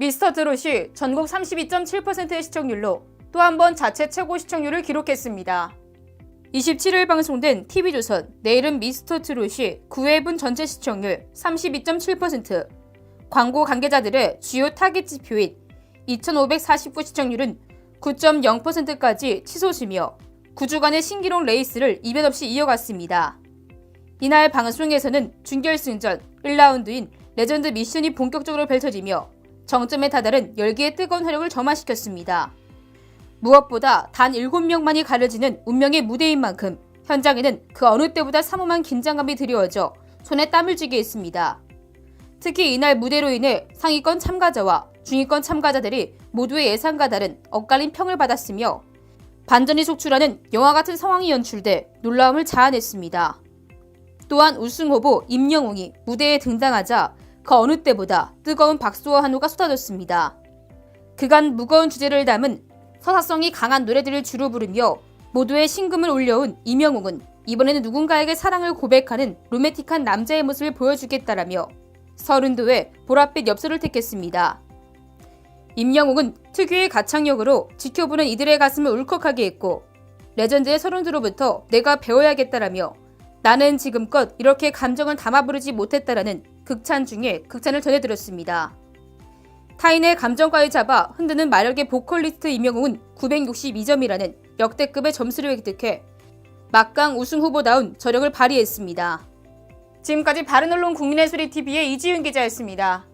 미스터 트롯이 전국 32.7%의 시청률로 또 한 번 자체 최고 시청률을 기록했습니다. 27일 방송된 TV조선 내일은 미스터 트롯이 9회분 전체 시청률 32.7%, 광고 관계자들의 주요 타겟 지표인 2,549 시청률은 9.0%까지 치솟으며 9주간의 신기록 레이스를 이변 없이 이어갔습니다. 이날 방송에서는 준결승전 1라운드인 레전드 미션이 본격적으로 펼쳐지며 정점에 다다른 열기의 뜨거운 화력을 점화시켰습니다. 무엇보다 단 7명만이 가려지는 운명의 무대인 만큼 현장에는 그 어느 때보다 삼엄한 긴장감이 드리워져 손에 땀을 쥐게 했습니다. 특히 이날 무대로 인해 상위권 참가자와 중위권 참가자들이 모두의 예상과 다른 엇갈린 평을 받았으며 반전이 속출하는 영화 같은 상황이 연출돼 놀라움을 자아냈습니다. 또한 우승 후보 임영웅이 무대에 등장하자 그 어느 때보다 뜨거운 박수와 한호가 쏟아졌습니다. 그간 무거운 주제를 담은 서사성이 강한 노래들을 주로 부르며 모두의 신금을 올려온 임영웅은 이번에는 누군가에게 사랑을 고백하는 로맨틱한 남자의 모습을 보여주겠다라며 서른도의 보랏빛 엽서를 택했습니다. 임영웅은 특유의 가창력으로 지켜보는 이들의 가슴을 울컥하게 했고 레전드의 서른도로부터 내가 배워야겠다라며 나는 지금껏 이렇게 감정을 담아 부르지 못했다라는 극찬 중에 극찬을 전해드렸습니다. 타인의 감정까지 잡아 흔드는 마력의 보컬리스트 임영웅은 962점이라는 역대급의 점수를 획득해 막강 우승 후보다운 저력을 발휘했습니다. 지금까지 바른언론 국민의 소리 TV의 이지윤 기자였습니다.